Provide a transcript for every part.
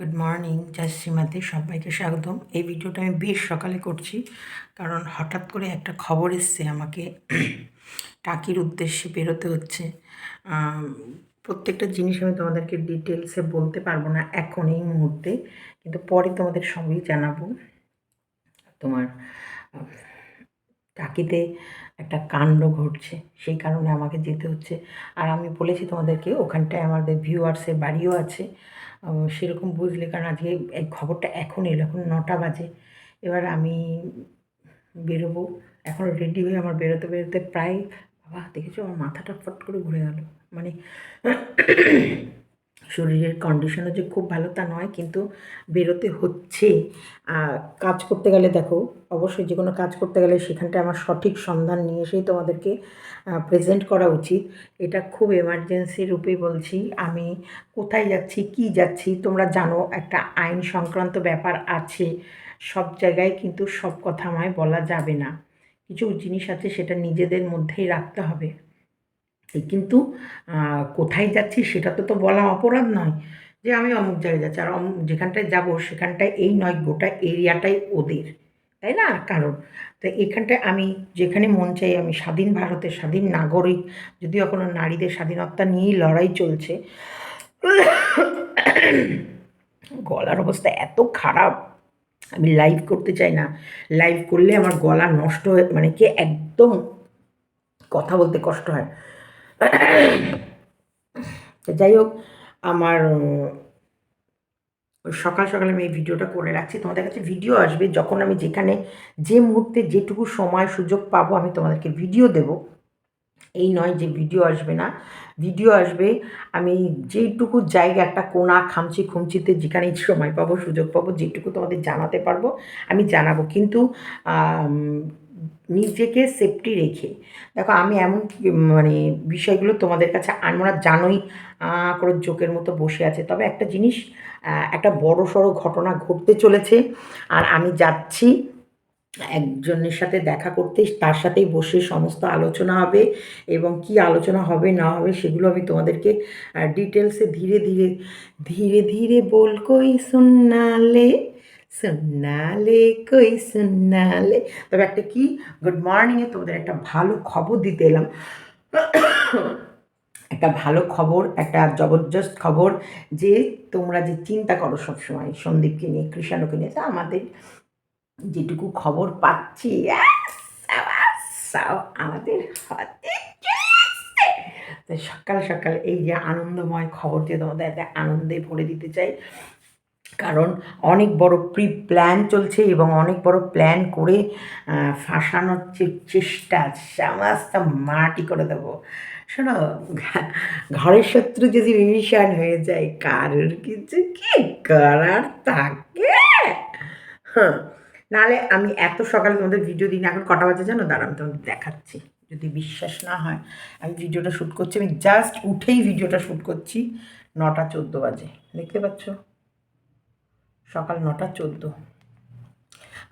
Good morning জয় শ্রীমাতে, সবাইকে স্বাগতম। এই ভিডিওটা আমি বেশ সকালে করছি, কারণ হঠাৎ করে একটা খবর এসছে আমাকে, টাকির উদ্দেশ্যে বেরোতে হচ্ছে। প্রত্যেকটা জিনিস আমি তোমাদেরকে ডিটেলসে বলতে পারব না এখন এই মুহূর্তে, কিন্তু পরে তোমাদের সবই জানাব। তোমার টাকিতে একটা কাণ্ড ঘটছে, সেই কারণে আমাকে যেতে হচ্ছে। আর আমি বলেছি তোমাদেরকে, ওখানটায় আমাদের ভিউয়ার্সের বাড়িও আছে। সেরকম বুঝলে, কারণ আজকে এই খবরটা এখন এলো, এখন নটা বাজে। এবার আমি বেরোবো। এখন রেডি হয়ে আমার বেরোতে বেরোতে প্রায়, বাবা, দেখেছ আমার মাথাটা ফট করে ঘুরে গেল। মানে শরীরের কন্ডিশনও যে খুব ভালো তা নয়, কিন্তু বেরোতে হচ্ছে। কাজ করতে গেলে দেখো, অবশ্যই যে কোনো কাজ করতে গেলে সেখানটায় আমার সঠিক সন্ধান নিয়ে এসেই তোমাদেরকে প্রেজেন্ট করা উচিত। এটা খুব এমার্জেন্সি রূপে বলছি, আমি কোথায় যাচ্ছি, কি যাচ্ছি, তোমরা জানো একটা আইন সংক্রান্ত ব্যাপার আছে। সব জায়গায় কিন্তু সব কথা আমায় বলা যাবে না। কিছু জিনিস আছে সেটা নিজেদের মধ্যেই রাখতে হবে। কিন্তু কোথায় যাচ্ছি সেটা তো তো বলা অপরাধ নয় যে আমি অমুক জায়গায় যাচ্ছি। আর অমুক যেখানটায় যাব সেখানটায় এই নয়, গোটা এরিয়াটাই ওদের, তাই না? কারণ, তো এখানটায় আমি যেখানে মন চাই আমি স্বাধীন ভারতের স্বাধীন নাগরিক, যদিও এখনও নারীদের স্বাধীনতা নিয়েই লড়াই চলছে। গলার অবস্থা এত খারাপ, আমি লাইভ করতে চাই না। লাইভ করলে আমার গলা নষ্ট হয়ে মানে কি একদম কথা বলতে কষ্ট হয়। যাই হোক, আমার সকাল সকাল আমি এই ভিডিওটা করে রাখছি। তোমাদের কাছে ভিডিও আসবে যখন আমি যেখানে যে মুহূর্তে যেটুকু সময় সুযোগ পাবো আমি তোমাদেরকে ভিডিও দেব। এই নয় যে ভিডিও আসবে না। ভিডিও আসবে, আমি যেইটুকু জায়গা একটা কোনা খামচি খুমচিতে যেখানে সময় পাবো, সুযোগ পাবো, যেটুকু তোমাদের জানাতে পারব, আমি জানাব। কিন্তু নিজেকে সেফটি রেখে। দেখো, আমি এমন মানে বিষয়গুলো তোমাদের কাছে আমরা জানোই করে জোকের মতো বসে আছে। তবে একটা জিনিস একটা বড় সড়ো ঘটনা ঘটতে চলেছে, আর আমি যাচ্ছি, একজনের সাথে দেখা করতে, তার সাথেই বসে সমস্ত আলোচনা হবে, এবং কি আলোচনা হবে, না হবে, সেগুলো আমি তোমাদেরকে ডিটেলসে ধীরে ধীরে ধীরে ধীরে বল কই সুন্নালে সুন্নালে কই সুন্নালে তবে একটা কি? গুড মর্নিংয়ে তোমাদের একটা ভালো খবর দিতে এলাম। একটা ভালো খবর, একটা জবরদস্ত খবর যে তোমরা যে চিন্তা করো সবসময় সন্দীপকে নিয়ে, কৃষাণুকে নিয়ে, তা আমাদের যেটুকু খবর পাচ্ছি আমাদের সকাল সকাল এই যে আনন্দময় খবর তোমাদের একটা আনন্দে ভরে দিতে চাই। কারণ অনেক বড় প্রি প্ল্যান চলছে এবং অনেক বড় প্ল্যান করে ফাঁসানোর চেষ্টা সমস্ত মাটি করে দেবো। শোনো ঘরের শত্রু যদি বিভীষণ হয়ে যায়, কারোর কিছু কি করার থাকে? হ্যাঁ নাহলে আমি এত সকালে তোমাদের ভিডিও দিই না, এখন কটা বাজে জানো? দাঁড়া আমি তোমাদের দেখাচ্ছি, যদি বিশ্বাস না হয়। আমি ভিডিওটা শ্যুট করছি, আমি জাস্ট উঠেই ভিডিওটা শ্যুট করছি, নটা চোদ্দ বাজে, দেখতে পাচ্ছ? সকাল নটা চোদ্দ।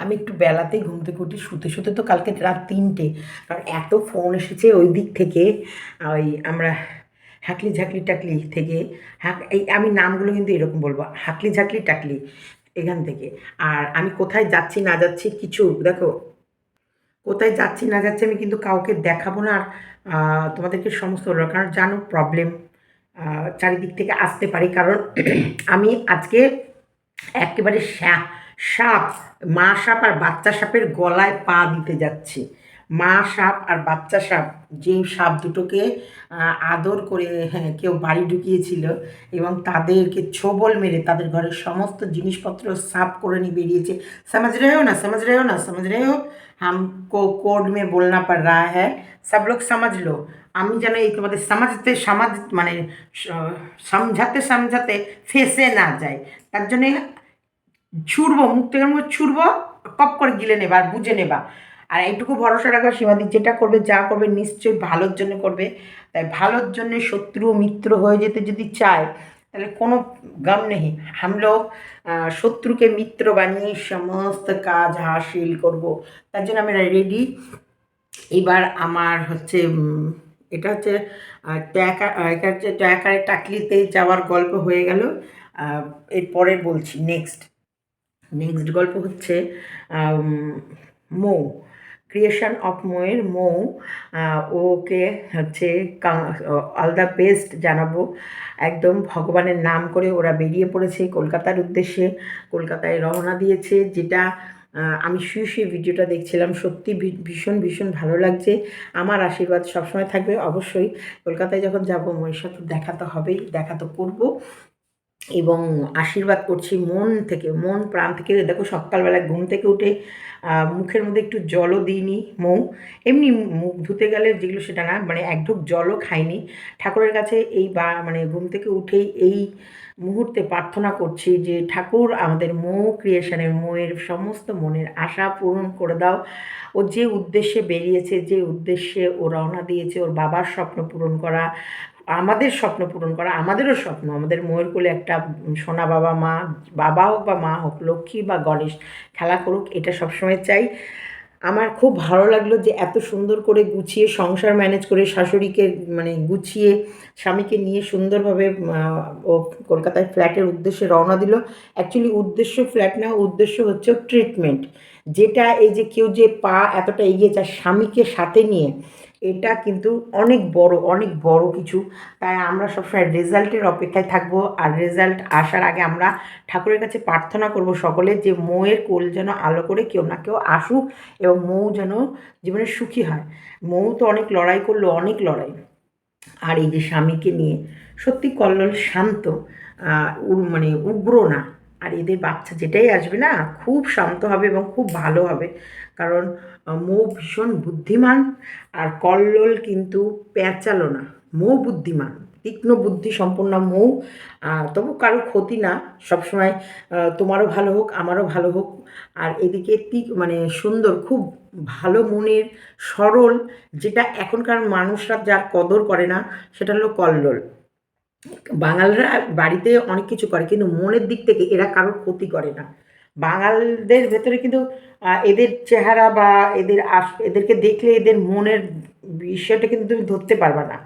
আমি একটু বেলাতেই ঘুম থেকে উঠি, শুতে শুতে তো কালকে রাত তিনটে। কারণ এত ফোন এসেছে ওই দিক থেকে ওই আমরা হাকলি ঝাঁকলি টাকলি থেকে। হাক এই আমি নামগুলো কিন্তু এরকম বলব, হাকলি ঝাঁকলি টাকলি এখান থেকে। আর আমি কোথায় যাচ্ছি না যাচ্ছি কিছু, দেখো, কোথায় যাচ্ছি না যাচ্ছি আমি কিন্তু কাউকে দেখাবো না আর তোমাদেরকে সমস্ত কারণ জানো প্রবলেম চারিদিক থেকে আসতে পারি। কারণ আমি আজকে একেবারে সাপ সাপ, মা সাপ আর বাচ্চা সাপের গলায় পা দিতে যাচ্ছে। মা সাপ আর বাচ্চা সাপ, যে সাপ দুটোকে আদর করে হ্যাঁ কেউ বাড়ি ঢুকিয়েছিল এবং তাদেরকে ছোবল মেরে তাদের ঘরের সমস্ত জিনিসপত্র সাফ করে নিয়ে বেরিয়েছে। সমাজ রেও না, সমাজ রেও না, সমাজ রেও हमको कोड में बोलना पड़ रहा है सब लोग समझ लो আমি যেন এই তোমাদের সমাজতে সমাজ মানে স- সমঝাতে সমঝাতে ফেসে না যায় তার জন্যে ছুড়বো মুখ থেকে মুখ ছুড়বো কপ করে গিলে নেবা আর বুঝে নেবা আর এইটুকু ভরসা রাখা সীমাদি যেটা করবে যা করবে নিশ্চয়ই ভালোর জন্য করবে তাই ভালোর জন্য শত্রু ও মিত্র হয়ে যেতে যদি চায় তাহলে কোনো গম নেই। লোক শত্রুকে মিত্র বানিয়ে সমস্ত কাজ হাসিল করব। তার জন্য আমরা রেডি এবার আমার হচ্ছে এটা হচ্ছে এটা হচ্ছে ট্যাকারে টাকলিতে যাওয়ার গল্প হয়ে গেল। আহ, এরপরের বলছি নেক্সট নেক্সট গল্প হচ্ছে মৌ। ক্রিয়েশন অফ মৌয়ের মৌ ওকে হচ্ছে অল দ্য বেস্ট জানাব। একদম ভগবানের নাম করে ওরা বেরিয়ে পড়েছে কলকাতার উদ্দেশ্যে, কলকাতায় রওনা দিয়েছে, যেটা আমি শুয়ে শুয়ে ভিডিওটা দেখছিলাম, সত্যি ভীষণ ভীষণ ভালো লাগছে। আমার আশীর্বাদ সবসময় থাকবে। অবশ্যই কলকাতায় যখন যাব ময়ের সাথে দেখা তো হবেই, দেখা তো করব। এবং আশীর্বাদ করছি মন থেকে, মন প্রাণ থেকে। দেখো সকালবেলা ঘুম থেকে উঠে মুখের মধ্যে একটু জলও দিইনি, মৌ। এমনি মুখ ধুতে গেলে যেগুলো সেটা না মানে এক ঢোক জলও খাইনি। ঠাকুরের কাছে এই বা মানে ঘুম থেকে উঠেই এই মুহূর্তে প্রার্থনা করছি যে, ঠাকুর, আমাদের মৌ ক্রিয়েশনের মৌয়ের সমস্ত মনের আশা পূরণ করে দাও। ও যে উদ্দেশ্যে বেরিয়েছে, যে উদ্দেশ্যে ও রওনা দিয়েছে, ওর বাবার স্বপ্ন পূরণ করা আমাদের স্বপ্ন পূরণ করা, আমাদেরও স্বপ্ন। আমাদের ময়ের কোলে একটা সোনা বাবা মা, বাবা হোক বা মা হোক, লক্ষ্মী বা গণেশ, খেলা করুক, এটা সবসময় চাই। আমার খুব ভালো লাগল যে এত সুন্দর করে গুছিয়ে, সংসার ম্যানেজ করে শাশুড়িকে মানে গুছিয়ে, স্বামীকে নিয়ে সুন্দরভাবে ও কলকাতায় ফ্ল্যাটের উদ্দেশ্যে রওনা দিল। অ্যাকচুয়ালি উদ্দেশ্য ফ্ল্যাট না, উদ্দেশ্য হচ্ছে ট্রিটমেন্ট। যেটা এই যে কেউ যে পা এতটা এগিয়ে যায়, স্বামীকে সাথে নিয়ে এটা কিন্তু অনেক বড় অনেক বড় কিছু। তাই আমরা সবসময় রেজাল্টের অপেক্ষায় থাকব আর রেজাল্ট আসার আগে আমরা ঠাকুরের কাছে প্রার্থনা করব সকলে যে মৌয়ের কোল যেন আলো করে কেউ না কেউ আসুক এবং মৌ যেন জীবনে সুখী হয়। মৌ তো অনেক লড়াই করল, অনেক লড়াই। আর এই যে স্বামীকে নিয়ে সত্যি কল্লোল শান্ত মানে উগ্র না। আর এদের বাচ্চা যেটাই আসবে না, খুব শান্ত হবে এবং খুব ভালো হবে। কারণ মৌ ভীষণ বুদ্ধিমান আর কল্লোল কিন্তু প্যাঁচালো না। মৌ বুদ্ধিমান, তীক্ষ্ণ বুদ্ধি সম্পন্ন মৌ। তবু কারও ক্ষতি না। সবসময় তোমারও ভালো হোক, আমারও ভালো হোক। আর এদিকে তিক মানে সুন্দর, খুব ভালো মনের সরল, যেটা এখনকার মানুষরা যার কদর করে না, সেটা হলো কল্লোল। বাঙালরা বাড়িতে অনেক কিছু করে, কিন্তু মনের দিক থেকে এরা কারোর ক্ষতি করে না। বাঙালদের ভেতরে কিন্তু এদের চেহারা বা এদের আস, এদেরকে দেখলে এদের মনের বিষয়টা কিন্তু তুমি ধরতে পারবা না।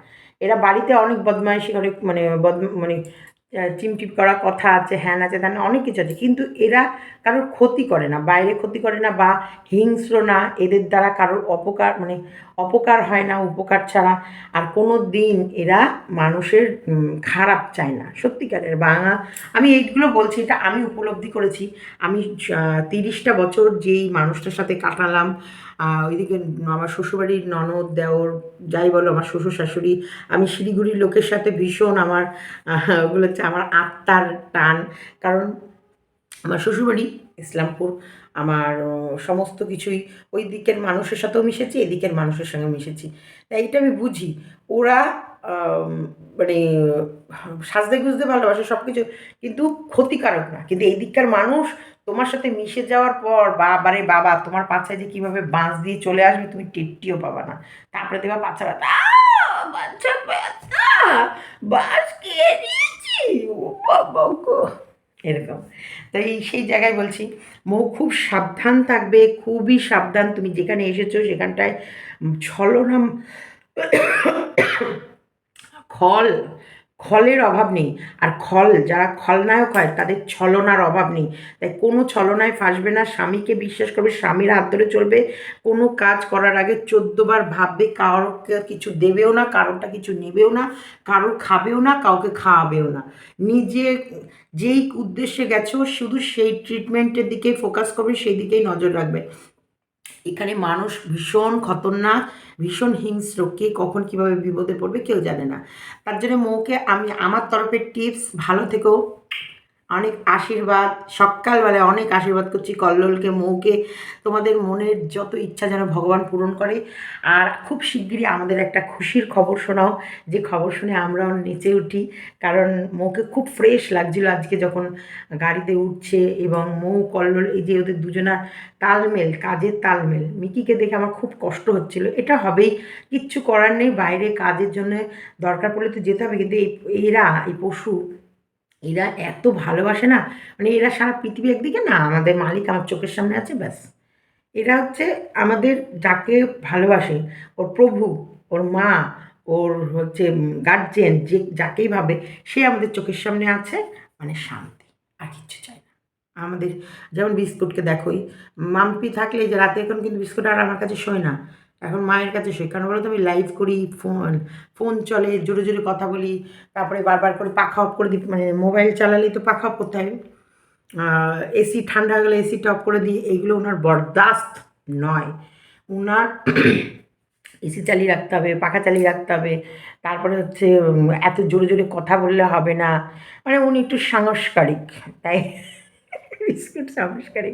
এরা বাড়িতে অনেক বদমাইশি, অনেক মানে বদ মানে চিমটিপ করা কথা আছে, হ্যান আছে, ত্যান অনেক কিছু আছে। কিন্তু এরা কারোর ক্ষতি করে না, বাইরে ক্ষতি করে না বা হিংস্র না, এদের দ্বারা কারোর অপকার মানে অপকার হয় না, উপকার ছাড়া। আর কোনো দিন এরা মানুষের খারাপ চায় না, সত্যিকারের। বাংলা, আমি এইগুলো বলছি, এটা আমি উপলব্ধি করেছি। আমি তিরিশটা বছর যেই মানুষটার সাথে কাটালাম ওইদিকে আমার শ্বশুরবাড়ির ননদ, দেওর, যাই বলো, আমার শ্বশুর শাশুড়ি, আমি শিলিগুড়ির লোকের সাথে ভীষণ আমার ওগুলো হচ্ছে আমার আত্মার টান। কারণ আমার শ্বশুরবাড়ি, ইসলামপুর, আমার সমস্ত কিছুই ওই দিকের মানুষের সাথেও মিশেছি, এদিকের মানুষের সঙ্গে মিশেছি। তাই এটা আমি বুঝি। ওরা মানে সাজতে গুজতে ভালোবাসে সব কিছু কিন্তু ক্ষতিকারক না। কিন্তু এই দিককার মানুষ তোমার সাথে মিশে যাওয়ার পর বাবারে বাবা, তোমার পাছায় যে কীভাবে বাঁশ দিয়ে চলে আসবে তুমি টেট্টিও পাবা না। তারপরে দেখবা পাছা বাচ্চা ব্যথা খেয়ে এরকম। তো এই সেই জায়গায় বলছি, মৌ খুব সাবধান থাকবে, খুবই সাবধান। তুমি যেখানে এসেছ সেখানটায় ছলনা খল খলের অভাব নেই। আর খল, যারা খলনায়ক হয়, তাদের ছলনার অভাব নেই। তাই কোনো ছলনায় ফাঁসবে না, স্বামীকে বিশ্বাস করবে, স্বামীর হাত ধরে চলবে। কোনো কাজ করার আগে চোদ্দবার ভাববে কারোকে কিছু দেবেও না, কারোরটা কিছু নেবেও না, কারোর খাবেও না, কাউকে খাওয়াবেও না। নিজে যেই উদ্দেশ্যে গেছো, শুধু সেই ট্রিটমেন্টের দিকেই ফোকাস করবে, সেই দিকেই নজর রাখবে। এখানে মানুষ ভীষণ খতরনাক, ভীষণ হিংস্র, কে কখন কীভাবে বিপদে পড়বে কেউ জানে না। তার জন্য মৌকে আমি, আমার তরফের টিপস ভালো থেকো। অনেক আশীর্বাদ। সকালবেলায় অনেক আশীর্বাদ করছি কল্লোলকে, মৌকে। তোমাদের মনের যত ইচ্ছা যেন ভগবান পূরণ করে। আর খুব শিগগিরই আমাদের একটা খুশির খবর শোনাও। যে খবর শুনে আমরাও নেচে উঠি। কারণ মৌকে খুব ফ্রেশ লাগছিল আজকে যখন গাড়িতে উঠছে এবং মৌ, কল্লোল এই যে ওদের দুজনার তালমেল, কাজের তালমেল। মিকিকে দেখে আমার খুব কষ্ট হচ্ছিল। এটা হবেই। কিচ্ছু করার নেই। বাইরে কাজের জন্য দরকার পড়লে তো যেতে হবে। কিন্তু এরা, এই পশু এরা এত ভালোবাসে না মানে এরা সারা পৃথিবী একদিকে না, আমাদের মালিক আমার চোখের সামনে আছে, ব্যাস। এরা হচ্ছে আমাদের যাকে ভালোবাসে, ওর প্রভু, ওর মা, ওর হচ্ছে গার্জেন যে যাকেই ভাবে, সে আমাদের চোখের সামনে আছে মানে শান্তি, আর কিচ্ছু চাই না। আমাদের যেমন বিস্কুটকে দেখোই, মাম্পি থাকলে যে রাতে এখন কিন্তু বিস্কুট আর আমার কাছে শোয় না এখন মায়ের কাছে কারণ বলো তো আমি লাইভ করি ফোন ফোন চলে, জোরে জোরে কথা বলি, তারপরে বারবার করে পাখা অফ করে দিই মানে মোবাইল চালালেই তো পাখা অফ করতে হবে এসি ঠান্ডা হয়ে গেলে এসিটা অফ করে দিই, এইগুলো ওনার বরদাস্ত নয়। ওনার এসি চালিয়ে রাখতে হবে, পাখা চালিয়ে রাখতে হবে, তারপরে হচ্ছে এত জোরে জোরে কথা বললে হবে না। মানে উনি একটু সাংস্কারিক, তাই বিস্কুট আবিষ্কারী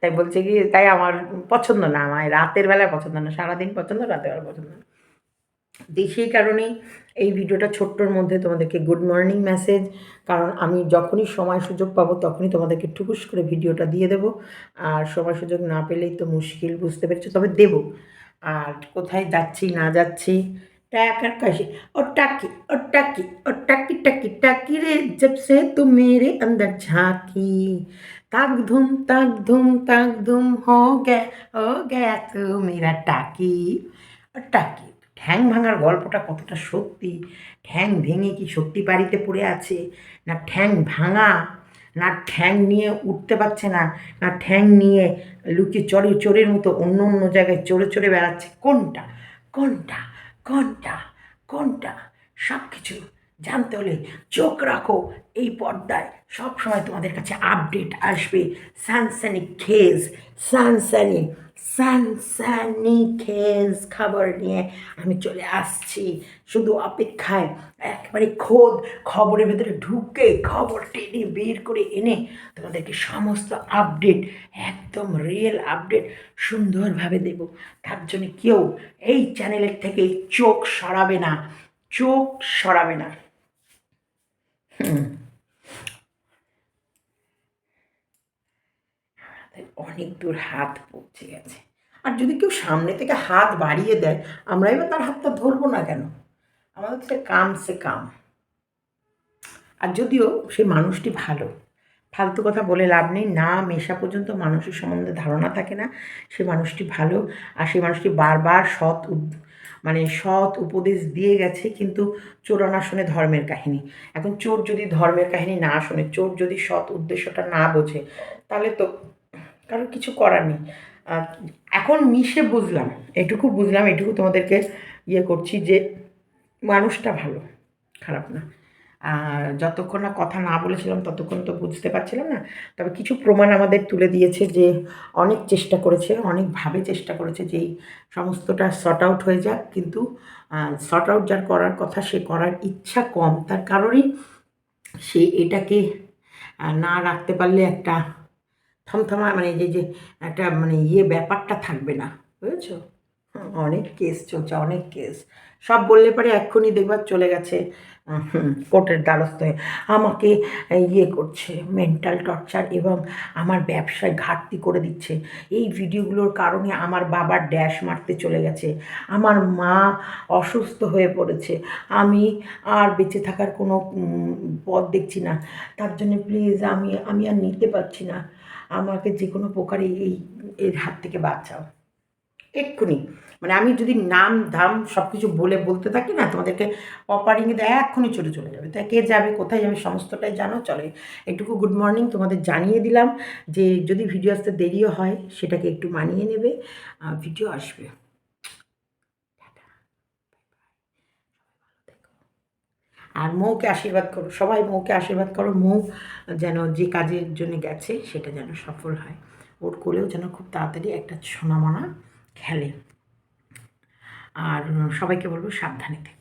তাই বলছে কি, তাই আমার পছন্দ না, আমার রাতের বেলায় পছন্দ না, সারাদিন পছন্দ, রাতের বেলা পছন্দ না। দেখি কারণে এই ভিডিওটা ছোট্টর মধ্যে তোমাদেরকে গুড মর্নিং মেসেজ কারণ আমি যখনই সময় সুযোগ পাবো তখনই তোমাদেরকে টুকুস করে ভিডিওটা দিয়ে দেব। আর সময় সুযোগ না পেলেই তো মুশকিল, বুঝতে পেরেছ? তবে দেব। আর কোথায় যাচ্ছি, না যাচ্ছি? টাকার কাশি। ও টাকি ও টাকি ও টাকি টাকি টাকি রে, জব সে তো মেরে অন্দর ঝাঁকি। ताक धूम ताक धूम ताक धूम हो गया हो गया तू मेरा টাকি ও টাকি ঠ্যাং ভাঙার গল্পটা কতটা সত্যি ঠ্যাং ভেঙে কি সত্যি বাড়িতে পড়ে আছে না ঠ্যাং ভাঙা না ঠ্যাং নিয়ে উঠতে পারছে না না ঠ্যাং নিয়ে লুকিয়ে চড়ে চোরের মতো অন্য অন্য জায়গায় চড়ে চড়ে বেড়াচ্ছে কোনটা কোনটা কোনটা কোনটা সব কিছু জানতে হলে চোখ রাখো। এই পর্দায় সব সময় তোমাদের কাছে আপডেট আসবে। সানসানি খেজ সানসানি সানসানি খেজ খবর নিয়ে আমি চলে আসছি। শুধু অপেক্ষায় একবারে খোদ খবরের ভেতরে ঢুকে খবর টেনে বের করে এনে তোমাদেরকে সমস্ত আপডেট একদম রিয়েল আপডেট সুন্দরভাবে দেব। তার জন্য কেউ এই চ্যানেলের থেকে চোখ সরাবে না। চোখ সরাবে না। অনেক দূর হাত পৌঁছে গেছে। আর যদি কেউ সামনে থেকে হাত বাড়িয়ে দেয় আমরা এবার তার হাতটা ধরবো না কেন? আমাদের তো কাম সে কাম। আর যদিও সেই মানুষটি ভালো, ফালতু কথা বলে লাভ নেই, না মেশা পর্যন্ত মানুষের সম্বন্ধে ধারণা থাকে না, সে মানুষটি ভালো, আর সেই মানুষটি বারবার সৎ মানে সৎ উপদেশ দিয়ে গেছে, কিন্তু চোর না শোনে ধর্মের কাহিনী। এখন চোর যদি ধর্মের কাহিনী না শোনে, চোর যদি সৎ উদ্দেশ্যটা না বোঝে, তাহলে তো কারোর কিছু করার নেই। এখন মিশে বুঝলাম, এটুকু বুঝলাম, এটুকু তোমাদেরকে ইয়ে করছি যে মানুষটা ভালো, খারাপ না। যতক্ষণ না কথা না বলেছিলাম, ততক্ষণ তো বুঝতে পারছিলাম না। তবে কিছু প্রমাণ আমাদের তুলে দিয়েছে যে অনেক চেষ্টা করেছে, অনেকভাবে চেষ্টা করেছে যে সমস্তটা শর্ট আউট হয়ে যাক। কিন্তু শর্ট আউট যার করার কথা সে করার ইচ্ছা কম। তার কারণেই সে এটাকে না রাখতে পারলে একটা থমথমা মানে যে যে একটা মানে ইয়ে ব্যাপারটা থাকবে না। বুঝেছ? অনেক কেস চলছে, অনেক কেস সব বললে পরে এক্ষুনি দেখবার চলে গেছে। কোর্টের দ্বারস্থ হয়ে আমাকে ইয়ে করছে মেন্টাল টর্চার এবং আমার ব্যবসায় ঘাটতি করে দিচ্ছে। এই ভিডিওগুলোর কারণে আমার বাবার ড্যাশ মারতে চলে গেছে। আমার মা অসুস্থ হয়ে পড়েছে। আমি আর বেঁচে থাকার কোনো পথ দেখছি না। তার জন্য প্লিজ আমি আমি আর নিতে পারছি না। আমাকে যে কোনো প্রকারে এই এর হাত থেকে বাঁচাও। এক্ষুনি মানে আমি যদি নাম ধাম সব কিছু বলে বলতে থাকি না, তোমাদেরকে অপারিংয়ে দেয় এক্ষুনি চলে চলে যাবে। তাই কে যাবে, কোথায় যাবে, সমস্তটাই জানো, চলে একটুকু গুড মর্নিং তোমাদের জানিয়ে দিলাম যে যদি ভিডিও আসতে দেরিও হয়, সেটাকে একটু মানিয়ে নেবে ভিডিও আসবে। আর মৌকে আশীর্বাদ করো, সবাই মৌকে আশীর্বাদ করো, মৌ যেন যে কাজের জন্য গেছে, সেটা যেন সফল হয়। ওর কোলেও যেন খুব তাড়াতাড়ি একটা সোনামনা খেলে। আর সবাইকে বলব সাবধানে থেকো।